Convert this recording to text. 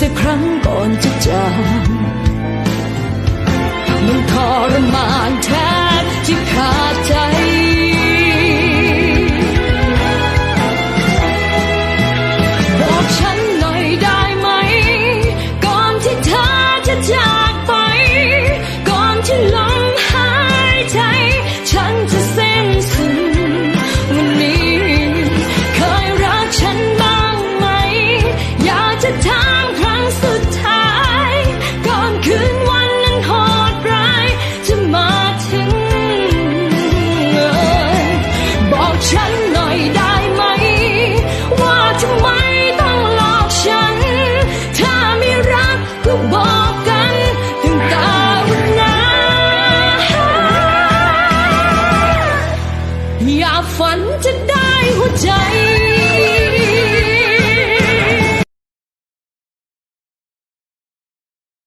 สักครั้งก่อนจะจากมันทรมาน อย่าฝันจะได้หัวใจ